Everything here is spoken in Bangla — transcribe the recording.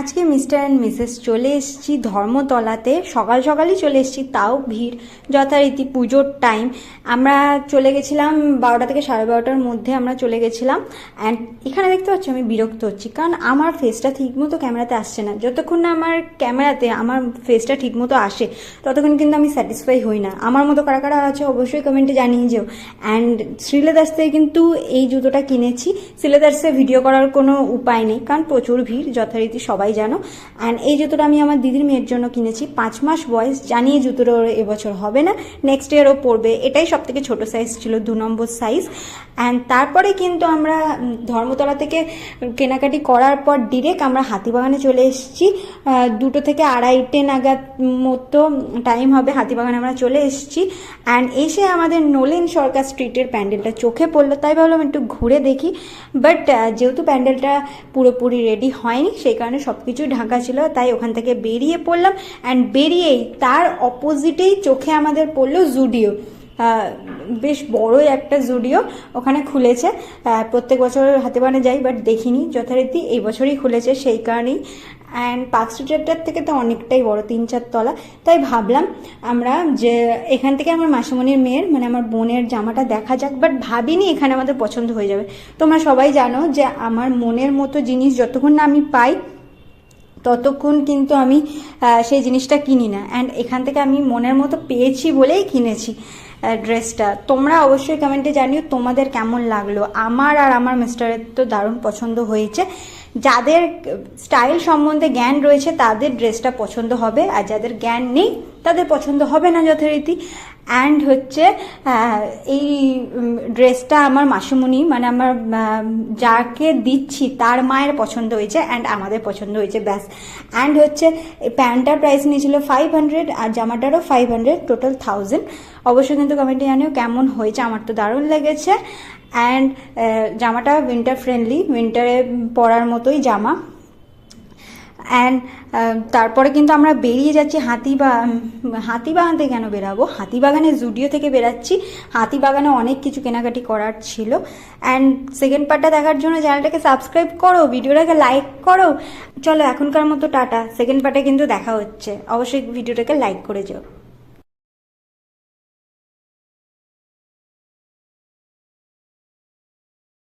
আজকে মিস্টার অ্যান্ড মিসেস চলে এসেছি ধর্মতলাতে, সকাল সকালই চলে এসেছি, তাও ভিড়, যথারীতি পুজোর টাইম আমরা চলে গেছিলাম বারোটা থেকে সাড়ে বারোটার মধ্যে আমরা চলে গেছিলাম অ্যান্ড এখানে দেখতে পাচ্ছি আমি বিরক্ত হচ্ছি, কারণ আমার ফেসটা ঠিকমতো ক্যামেরাতে আসছে না। যতক্ষণ না আমার ক্যামেরাতে আমার ফেসটা ঠিকমতো আসে, ততক্ষণ কিন্তু আমি স্যাটিসফাই হই না। আমার মতো কারা কারা আছে অবশ্যই কমেন্টে জানিয়ে যেও। অ্যান্ড শ্রীলেদার্স থেকে কিন্তু এই জুতোটা কিনেছি, শ্রীলেদার্সে ভিডিও করার কোনো উপায় নেই, কারণ প্রচুর ভিড়, যথারীতি সবাই জানো। অ্যান্ড এই জুতোটা আমি আমার দিদির মেয়ের জন্য কিনেছি। পাঁচ মাস বয়স, জানিয়ে জুতোটা ওর এবছর হবে না। নেক্সট ইয়ারও পড়বে এটাই সব থেকে ছোটো সাইজ ছিল, দু নম্বর সাইজ অ্যান্ড তারপরে কিন্তু আমরা ধর্মতলা থেকে কেনাকাটি করার পর ডিরেক্ট আমরা হাতিবাগানে চলে এসেছি। দুটো থেকে আড়াইটে নাগাদ মতো টাইম হবে হাতিবাগানে আমরা চলে এসেছি। অ্যান্ড এসে আমাদের নোলেন সরকার স্ট্রিটের প্যান্ডেলটা চোখে পড়ল। তাই ভাবলাম একটু ঘুরে দেখি। বাট যেহেতু প্যান্ডেলটা পুরোপুরি রেডি হয়নি, সেই কারণে সব কিছুই ঢাকা ছিল, তাই ওখান থেকে বেরিয়ে পড়লাম অ্যান্ড বেরিয়েই তার অপোজিটেই চোখে আমাদের পড়ল জুডিও। বেশ বড়ই একটা জুডিও ওখানে খুলেছে। প্রত্যেক বছর হাতে বানে যাই বাট দেখিনি যথারীতি, এই বছরই খুলেছে সেই কারণেই। অ্যান্ড পার্ক স্ট্রিটের থেকে তো অনেকটাই বড়, তিন চার তলা। তাই ভাবলাম আমরা যে এখান থেকে আমার মাসিমণির মেয়ের মানে আমার বোনের জামাটা দেখা যাক বাট ভাবিনি এখানে আমাদের পছন্দ হয়ে যাবে। তোমরা সবাই জানো যে আমার মনের মতো জিনিস যতক্ষণ না আমি পাই ততক্ষণ কিন্তু আমি সেই জিনিসটা কিনি না। অ্যান্ড এখান থেকে আমি মনের মতো পেয়েছি বলেই কিনেছি ড্রেসটা। তোমরা অবশ্যই কমেন্টে জানিও তোমাদের কেমন লাগল। আমার আর আমার মিস্টারের তো দারুণ পছন্দ হয়েছে। যাদের স্টাইল সম্বন্ধে জ্ঞান রয়েছে, তাদের ড্রেসটা পছন্দ হবে। আর যাদের জ্ঞান নেই, তাদের পছন্দ হবে না যথারীতি। অ্যান্ড হচ্ছে এই ড্রেসটা আমার মাসুমণি মানে আমার যাকে দিচ্ছি, তার মায়ের পছন্দ হয়েছে অ্যান্ড আমাদের পছন্দ হয়েছে, ব্যাস। অ্যান্ড হচ্ছে প্যান্টটার প্রাইস নিয়েছিল ফাইভ হান্ড্রেড আর জামাটারও ফাইভ হান্ড্রেড টোটাল থাউজেন্ড অবশ্যই কিন্তু কমেন্টে জানিও কেমন হয়েছে, আমার তো দারুণ লেগেছে। অ্যান্ড জামাটা উইন্টার ফ্রেন্ডলি উইন্টারে পরার মতোই জামা। অ্যান্ড তারপরে কিন্তু আমরা বেরিয়ে যাচ্ছি হাতিবা হাতিবাগান থেকে কেন বেরাবো? হাতিবাগানে জুডিও থেকে বেরাচ্ছি। হাতিবাগানে অনেক কিছু কেনাকাটি করার ছিল। অ্যান্ড সেকেন্ড পার্টটা দেখার জন্য চ্যানেলটাকে সাবস্ক্রাইব করো ভিডিওটাকে লাইক করো। চলো এখনকার মতো টাটা। সেকেন্ড পার্টে কিন্তু দেখা হচ্ছে। অবশ্যই ভিডিওটাকে লাইক করে যাও।